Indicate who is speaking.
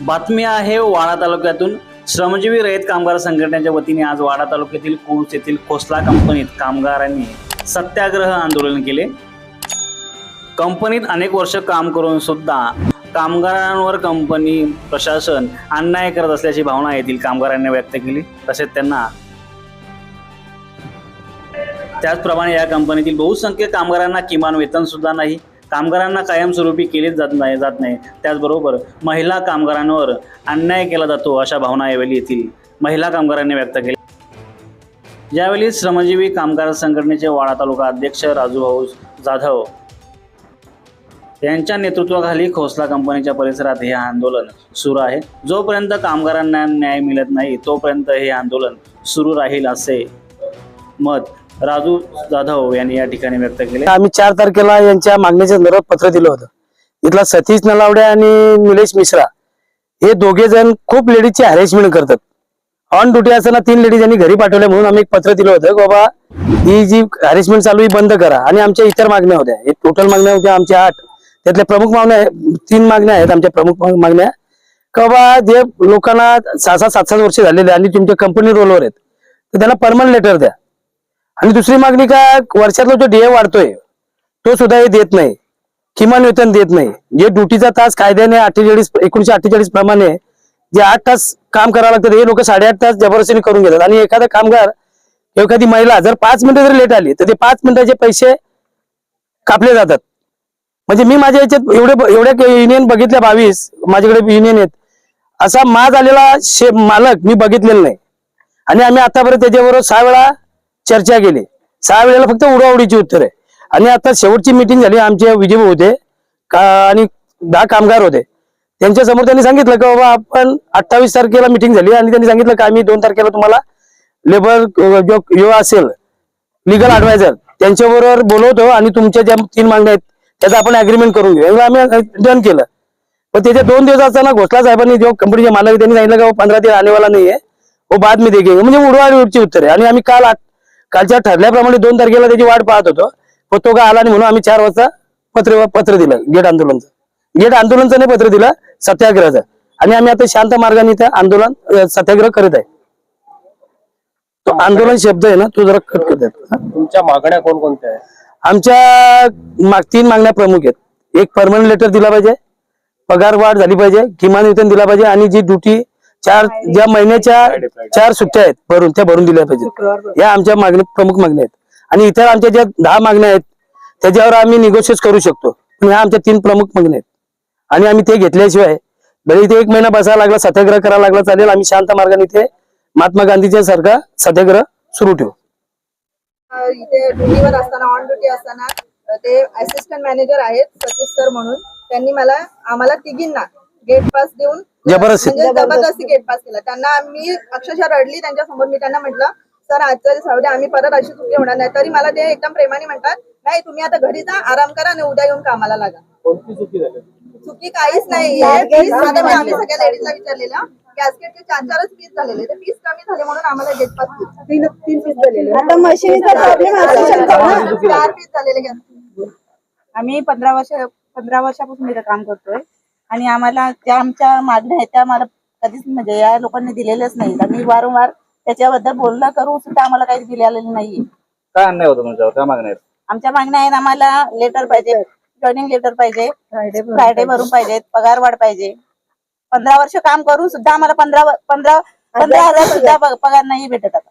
Speaker 1: बातमी आहे वाडा तालुक्यातून. श्रमजीवी रयत कामगार संघटनेच्या वतीने आज वाडा तालुक्यातील कुळूस येथील खोसला कंपनीत कामगारांनी सत्याग्रह आंदोलन केले. कंपनीत अनेक वर्ष काम करून सुद्धा कामगारांवर कंपनी प्रशासन अन्याय करत असल्याची भावना येथील कामगारांनी व्यक्त केली. तसेच त्यांना त्याचप्रमाणे या कंपनीतील बहुसंख्य कामगारांना किमान वेतन सुद्धा नाही. कामगारांना कायमस्वरूपी केलेच जात नाही जात नाही. त्याचबरोबर महिला कामगारांवर अन्याय केला जातो अशा भावना यावेळी येथील महिला कामगारांनी व्यक्त केल्या. यावेळी श्रमजीवी कामगार संघटनेचे वाडा तालुका अध्यक्ष राजूभाऊ जाधव यांच्या नेतृत्वाखाली खोसला कंपनीच्या परिसरात हे आंदोलन सुरू आहे. जोपर्यंत कामगारांना न्याय मिळत नाही तोपर्यंत हे आंदोलन सुरू राहील असे मत राजू जाधव हो यांनी या ठिकाणी व्यक्त केले.
Speaker 2: आम्ही चार तारखेला यांच्या मागणीच्या संदर्भात पत्र दिलं होतं. इथला सतीश नलावडे आणि निलेश मिश्रा हे दोघे जण खूप लेडीजची हॅरेसमेंट करतात. ऑन ड्युटी असताना तीन लेडीज यांनी घरी पाठवल्या म्हणून आम्ही एक पत्र दिलं होतं की बाबा ही जी हॅरेसमेंट चालू ही बंद करा. आणि आमच्या इतर मागण्या होत्या. हे टोटल मागण्या होत्या आमच्या आठ. त्यातल्या प्रमुख मागण्या तीन मागण्या आहेत आमच्या प्रमुख मागण्या. का बाबा जे लोकांना सहा सहा सात सात वर्ष झालेले आणि तुमच्या कंपनी रोलवर आहेत तर त्यांना परमनंट लेटर द्या. आणि दुसरी मागणी का वर्षातला जो डीए वाढतोय तो सुद्धा हे देत नाही. किमान वेतन देत नाही. जे ड्युटीचा तास कायद्याने अठ्ठेचाळीस एकोणीशे अठ्ठेचाळीस प्रमाणे जे आठ तास काम करावं लागतं हे लोक साडेआठ तास जबरदस्तीने करून घेतात. आणि एखादा कामगार एखादी महिला जर पाच मिनिटं जरी लेट आली तर ते पाच मिनिटाचे पैसे कापले जातात. म्हणजे मी माझ्या याच्यात एवढे एवढ्या युनियन बघितल्या बावीस माझ्याकडे युनियन आहेत. असा माज आलेला शे मालक मी बघितलेला नाही. आणि आम्ही आतापर्यंत त्याच्याबरोबर सहा वेळा चर्चा केली. सहा वेळेला फक्त उडाउडीची उत्तर आहे. आणि आता शेवटची मिटिंग झाली आमचे विजय होते का आणि दहा कामगार होते. त्यांच्यासमोर त्यांनी सांगितलं की बाबा आपण अठ्ठावीस तारखेला मिटिंग झाली आणि त्यांनी सांगितलं की आम्ही दोन तारखेला तुम्हाला लेबर जो यो असेल लिगल ऍडवायझर त्यांच्याबरोबर बोलवतो आणि तुमच्या ज्या तीन मागण्या आहेत त्याचा आपण अग्रीमेंट करून घेऊ. आम्ही डन केलं. पण त्याच्या दोन दिवस असताना घोषला साहेबांनी जो कंपनीचे मालक त्यांनी सांगितलं की पंधरा ते आनेवाला नाहीये. वो बाद मी देखेंगे म्हणजे उडवाडीची उत्तर आहे. आणि आम्ही काल आठ- कालच्या ठरल्याप्रमाणे दोन तारखेला त्याची वाट पाहत होतो. पण तो काय आला नाही म्हणून आम्ही चार वाजता पत्र पत्र दिलं गेट आंदोलनचं. गेट आंदोलनचं नाही पत्र दिलं सत्याग्रहाचं. आणि आम्ही आता शांत मार्गाने इथं आंदोलन सत्याग्रह करत आहे. तो आंदोलन शब्द आहे ना तो जरा कट करत
Speaker 3: तुमच्या मागण्या कोणकोणत्या आहेत?
Speaker 2: आमच्या माग तीन मागण्या प्रमुख आहेत. एक परमनंट लेटर दिला पाहिजे पगार वाढ झाली पाहिजे किमान वेतन दिला पाहिजे आणि जी ड्युटी चार ज्या महिन्याच्या चार सुट्ट्या आहेत भरून त्या भरून दिल्या पाहिजेत. या आमच्या मागण्या प्रमुख मागण्या आहेत. आणि इतर आमच्या ज्या दहा मागण्या आहेत त्याच्यावर आम्ही निगोशिएट करू शकतो. पण ह्या आमच्या तीन प्रमुख मागण्या आहेत. आणि आम्ही ते घेतल्याशिवाय भले इथे एक महिना बसायला लागला सत्याग्रह करायला लागला चालेल आम्ही शांत मार्गाने इथे महात्मा गांधीच्या सारखा सत्याग्रह सुरू ठेवू.
Speaker 4: इथे ड्युटीवर असताना ऑन ड्युटी असताना ते असिस्टंट मॅनेजर आहेत सतीश सर म्हणून. त्यांनी मला आम्हाला तिघींना गेट पास देऊन
Speaker 2: जबरदस्ती.
Speaker 4: म्हणजे जबरदस्ती गेट पास केला. त्यांना मी अक्षरशः रडली त्यांच्यासमोर. मी त्यांना म्हटलं सर आजच्या सावडे आम्ही परत अशी चुकी होणार नाही. तरी मला ते एकदम प्रेमाने म्हणतात नाही तुम्ही आता घरी जा आराम करा आणि उद्या येऊन कामाला लागा.
Speaker 3: कोणती चुकी झाली?
Speaker 4: चुकी काहीच नाही. पीस आता मी आम्ही सगळ्या लेडीजला विचारलेलं. गॅसकेटचे चार चारच पीस झालेले. ते पीस कमी झाले म्हणून आम्हाला गेट पास तीन तीन पीस झालेले.
Speaker 5: आता मशिनीचा प्रॉब्लेम असू शकतो ना?
Speaker 4: चार पीस झालेले गॅस
Speaker 5: आम्ही पंधरा वर्ष पंधरा वर्षापासून इथं काम करतोय. आणि आम्हाला ज्या आमच्या मागण्या आहेत त्या आम्हाला कधीच म्हणजे या लोकांनी दिलेल्याच नाहीत. आम्ही वारंवार त्याच्याबद्दल बोलणं करू सुद्धा आम्हाला काही दिलेलं नाहीये.
Speaker 1: काय अन्याय होतो तुमच्यावर काय मागण्या आहेत?
Speaker 5: आमच्या मागण्या आहेत आम्हाला लेटर पाहिजे जॉईनिंग लेटर पाहिजे फ्रायडे भरून पाहिजेत पगार वाढ पाहिजे. पंधरा वर्ष काम करून सुद्धा आम्हाला पंधरा पंधरा पंधरा हजार सुद्धा पगार नाही भेटत आता.